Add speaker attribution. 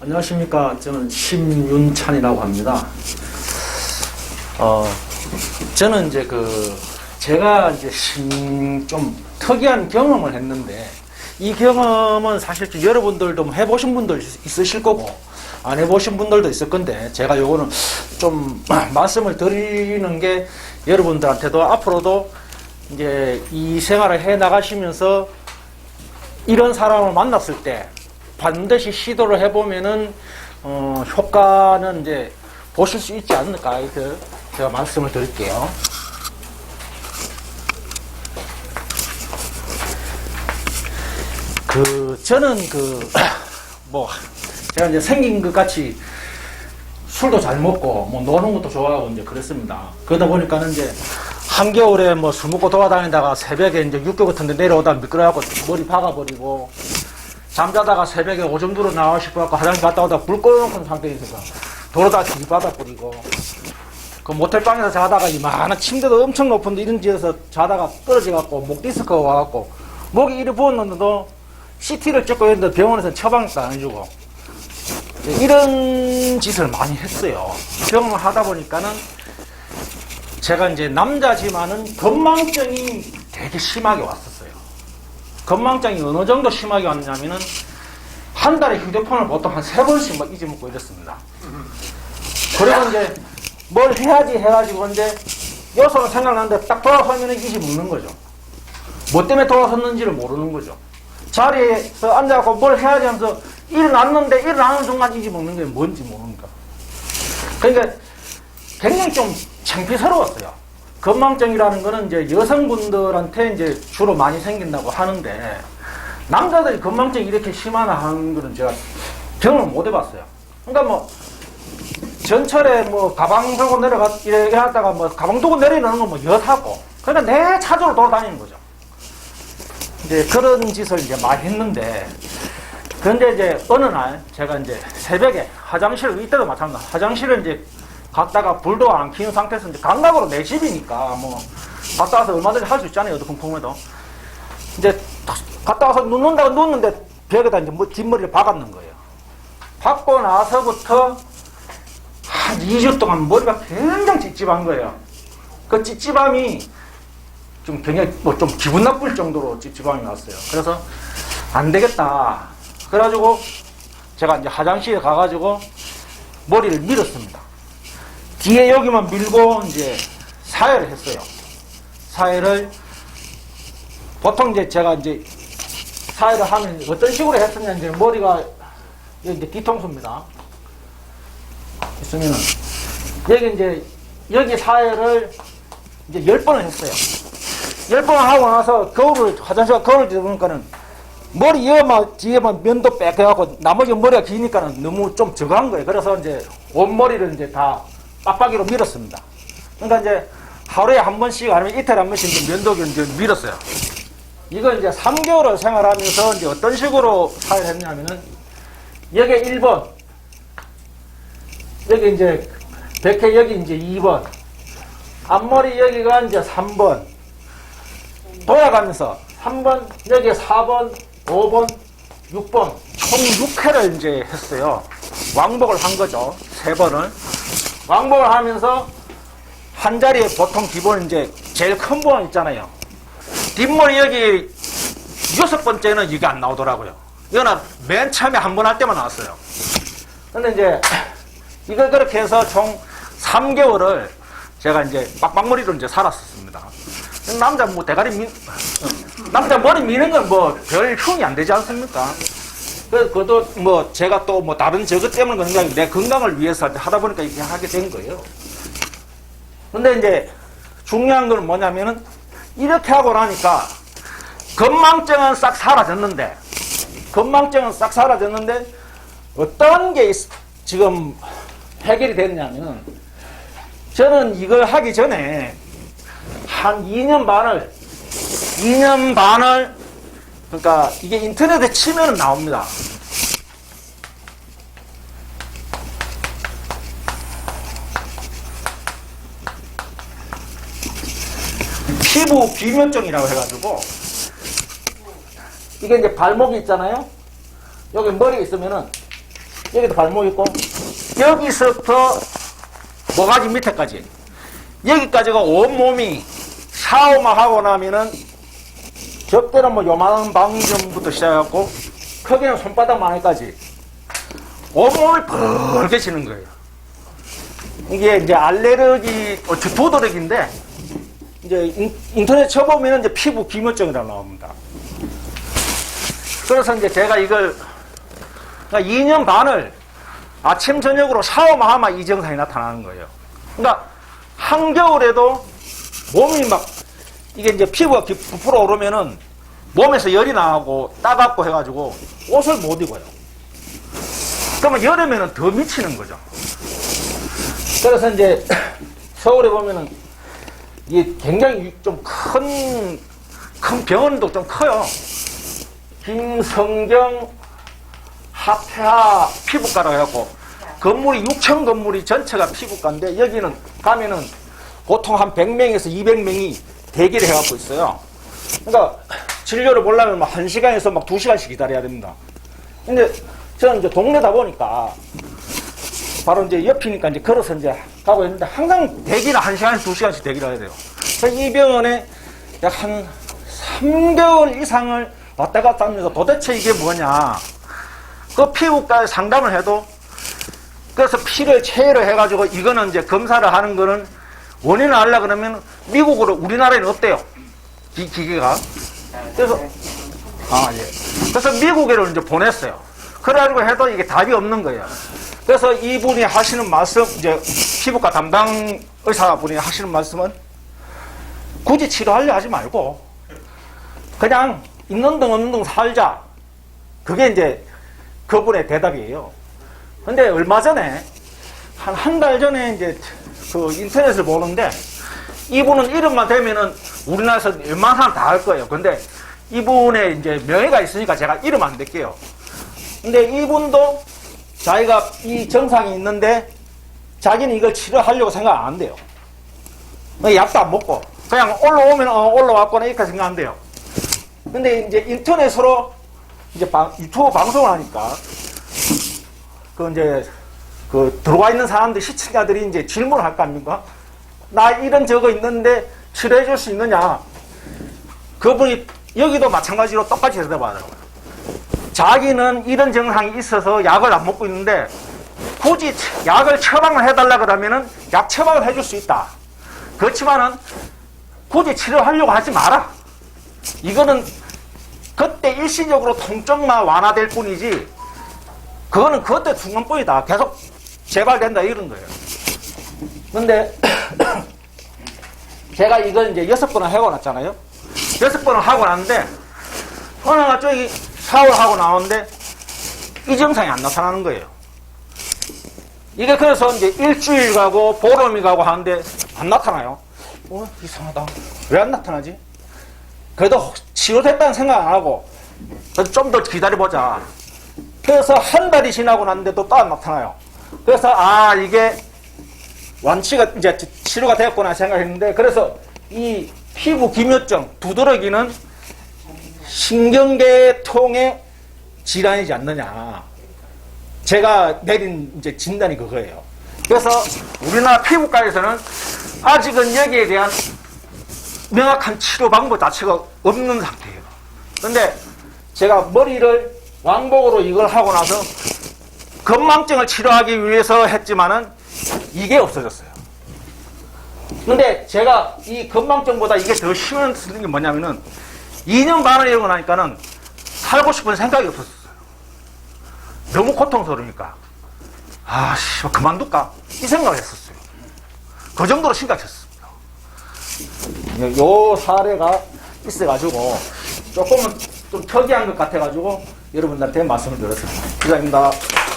Speaker 1: 안녕하십니까. 저는 심윤찬이라고 합니다. 어, 저는 이제 그, 제가 이제 심, 좀 특이한 경험을 했는데, 이 경험은 사실 좀 여러분들도 뭐 해보신 분들 있으실 거고, 안 해보신 분들도 있을 건데, 제가 요거는 좀 말씀을 드리는 게 여러분들한테도 앞으로도 이제 이 생활을 해 나가시면서 이런 사람을 만났을 때 반드시 시도를 해보면은 어, 효과는 이제 보실 수 있지 않을까 이렇게 제가 말씀을 드릴게요. 그 저는 그 뭐 제가 이제 생긴 것 같이 술도 잘 먹고 뭐 노는 것도 좋아하고 이제 그랬습니다. 그러다 보니까는 이제 한겨울에 뭐 술 먹고 돌아다니다가 새벽에 이제 육교 같은 데 내려오다 미끄러워갖고 머리 박아버리고 잠자다가 새벽에 오줌 들어 나와 싶어갖고 화장실 갔다 오다 불 꺼놓은 상태에서 도로다 뒤바닥 뿌리고 그 모텔방에서 자다가 이만한 침대도 엄청 높은데 이런 지에서 자다가 떨어져갖고 목 디스크가 와갖고 목이 이리 부었는데도 CT를 찍고 있는데 병원에서 처방도 안 해주고 이런 짓을 많이 했어요. 경험을 하다 보니까는 제가 이제 남자지만은 건망증이 되게 심하게 왔었어요. 건망증이 어느 정도 심하게 왔냐면은 한 달에 휴대폰을 보통 한 세 번씩 막 잊어먹고 이랬습니다. 그리고 이제 뭘 해야지 해가지고 이제 요소가 생각나는데 딱 돌아서면 잊어먹는 거죠. 뭐 때문에 돌아섰는지를 모르는 거죠. 자리에서 앉아갖고 뭘 해야지 하면서 일어났는데 일어나는 순간 잊어먹는 게 뭔지 모르니까. 그러니까 굉장히 좀 창피스러웠어요. 건망증이라는 거는 이제 여성분들한테 이제 주로 많이 생긴다고 하는데 남자들이 건망증이 이렇게 심하나 하는 거는 제가 경험을 못 해봤어요. 그러니까 뭐 전철에 뭐 가방 들고 내려가 이렇게 하다가 뭐 가방 두고 내리는 건뭐 여사고 그러니까 내 차주로 돌아다니는 거죠. 이제 그런 짓을 이제 많이 했는데 그런데 이제 어느 날 제가 이제 새벽에 화장실 이때도 마찬가지다. 화장실을 이제 갔다가 불도 안 켜는 상태에서 이제 감각으로 내 집이니까 뭐 갔다 와서 얼마든지 할 수 있잖아요. 어두컴컴해도 이제 탁 갔다 와서 눕는다고 눕는데 벽에다 이제 뭐 뒷머리를 박았는 거예요. 박고 나서부터 한 2주 동안 머리가 굉장히 찝찝한 거예요. 그 찝찝함이 좀 굉장히 뭐 좀 기분 나쁠 정도로 찝찝함이 왔어요. 그래서 안 되겠다. 그래가지고 제가 이제 화장실에 가가지고 머리를 밀었습니다. 뒤에 여기만 밀고 이제 사회를 했어요. 사회를 보통 이제 제가 이제 사회를 하면 어떤 식으로 했었냐 이제 머리가 이제 뒤통수입니다. 있으면은 여기 이제 여기 사회를 이제 열 번을 했어요. 열 번 하고 나서 거울을 화장실 거울을 뒤보니까는 머리 이어만 뒤에만 면도 뺏겨갖고 나머지 머리가 기니까는 너무 좀 적은 거예요. 그래서 이제 온 머리를 이제 다 빡빡이로 밀었습니다. 그러니까 이제 하루에 한 번씩 아니면 이틀에 한 번씩 면도기를 이제 밀었어요. 이거 이제 3개월을 생활하면서 이제 어떤 식으로 사회를 했냐면은 여기 1번 여기 이제 백회 여기 이제 2번 앞머리 여기가 이제 3번 돌아가면서 3번 여기 4번 5번 6번 총 6회를 이제 했어요 왕복을 한 거죠 세 번을 왕복을 하면서 한 자리에 보통 기본 이제 제일 큰 보안 있잖아요 뒷머리 여기 여섯 번째는 이게 안 나오더라고요 이거는 맨 처음에 한 번 할 때만 나왔어요 근데 이제 이걸 그렇게 해서 총 3개월을 제가 이제 빡빡머리로 이제 살았었습니다. 남자 뭐 대가리 미, 남자 머리 미는 건 뭐 별 흉이 안 되지 않습니까? 그, 그것도 뭐 제가 또 뭐 다른 저것 때문에 그런 게 아니고 내 건강을 위해서 하다 보니까 이렇게 하게 된 거예요. 근데 이제 중요한 건 뭐냐면은 이렇게 하고 나니까 건망증은 싹 사라졌는데 건망증은 싹 사라졌는데 어떤 게 있- 지금 해결이 됐냐면 저는 이걸 하기 전에 한 2년 반을 2년 반을 그러니까 이게 인터넷에 치면은 나옵니다. 피부 비면증이라고 해가지고 이게 이제 발목이 있잖아요. 여기 머리 있으면은 여기도 발목 있고 여기서부터 모가지 밑에까지 여기까지가 온몸이 샤워만 하고 나면은 적대는 뭐 요만한 방 정도부터 시작해갖고 크기는 손바닥만 하기까지 온몸이 벌게 지는 거예요. 이게 이제 알레르기, 어, 저 두드러기인데 이제 인, 인터넷 쳐보면 이제 피부 기면증이라고 나옵니다. 그래서 이제 제가 이걸 그러니까 2년 반을 아침 저녁으로 샤워만 하면 이 증상이 나타나는 거예요. 그러니까 한겨울에도 몸이 막 이게 이제 피부가 기- 부풀어 오르면은 몸에서 열이 나고 따갑고 해가지고 옷을 못 입어요. 그러면 여름에는 더 미치는 거죠. 그래서 이제 서울에 보면은 이게 굉장히 좀 큰, 큰 병원도 좀 커요. 김성경 하폐하 피부과라고 해갖고 건물이 6천 건물이 전체가 피부과인데 여기는 가면은 보통 한 100명에서 200명이 대기를 해갖고 있어요. 그러니까 진료를 보려면 막 1시간에서 막 2시간씩 기다려야 됩니다. 근데 저는 이제 동네다 보니까 바로 이제 옆이니까 이제 걸어서 이제 가고 있는데 항상 대기를 1시간에서 2시간씩 대기를 해야 돼요. 그래서 이 병원에 약 한 3개월 이상을 왔다 갔다 하면서 도대체 이게 뭐냐. 그 피부과에 상담을 해도 그래서 피를 체를 해가지고 이거는 이제 검사를 하는 거는 원인을 알려 그러면 미국으로 우리나라에는 없대요. 기, 기계가. 그래서 아 예. 그래서 미국에를 이제 보냈어요. 그래가지고 해도 이게 답이 없는 거예요. 그래서 이분이 하시는 말씀 이제 피부과 담당 의사분이 하시는 말씀은 굳이 치료하려 하지 말고 그냥 있는 등 없는 등 살자. 그게 이제 그분의 대답이에요. 근데 얼마 전에 한 한 달 전에 이제 그 인터넷을 보는데 이분은 이름만 되면은 우리나라에서 사람 다할 거예요. 근데 이분의 이제 명예가 있으니까 제가 이름 안 댈게요. 근데 이분도 자기가 이 정상이 있는데 자기는 이걸 치료하려고 생각 안 한대요. 약도 안 먹고 그냥 올라오면 어, 올라왔거나 이렇게 생각 안 돼요. 근데 이제 인터넷으로 이제 방- 유튜브 방송을 하니까 그 이제 그 들어와 있는 사람들 시청자들이 이제 질문을 할 거 아닙니까? 나 이런 저거 있는데 치료해 줄 수 있느냐? 그분이 여기도 마찬가지로 똑같이 대답하더라고요. 자기는 이런 증상이 있어서 약을 안 먹고 있는데 굳이 약을 처방을 해달라 그러면은 약 처방을 해줄 수 있다. 그렇지만은 굳이 치료하려고 하지 마라. 이거는 그때 일시적으로 통증만 완화될 뿐이지 그거는 그때 순간뿐이다. 계속 재발된다 이런 거예요. 근데 제가 이걸 이제 여섯 번을 하고 났잖아요. 여섯 번을 하고 났는데 어느 날 갑자기 샤워를 하고 나오는데 이 증상이 안 나타나는 거예요. 이게 그래서 이제 일주일 가고 보름이 가고 하는데 안 나타나요. 어, 이상하다. 왜 안 나타나지? 그래도 치료됐다는 생각 안 하고 좀 더 기다려보자. 그래서 한 달이 지나고 났는데도 또 안 나타나요. 그래서 아 이게 완치가 이제 치료가 되었구나 생각했는데 그래서 이 피부 기묘증 두드러기는 신경계통의 질환이지 않느냐. 제가 내린 이제 진단이 그거예요. 그래서 우리나라 피부과에서는 아직은 여기에 대한 명확한 치료 방법 자체가 없는 상태예요. 근데 제가 머리를 왕복으로 이걸 하고 나서 건망증을 치료하기 위해서 했지만은 이게 없어졌어요. 근데 제가 이 건망증보다 이게 더 심한 게 뭐냐면은 2년 반을 이러고 나니까는 살고 싶은 생각이 없었어요. 너무 고통스러우니까. 아, 씨, 그만둘까? 이 생각을 했었어요. 그 정도로 심각했습니다. 요 사례가 있어가지고 조금은 좀 특이한 것 같아가지고 여러분들한테 말씀을 드렸습니다. 기자입니다.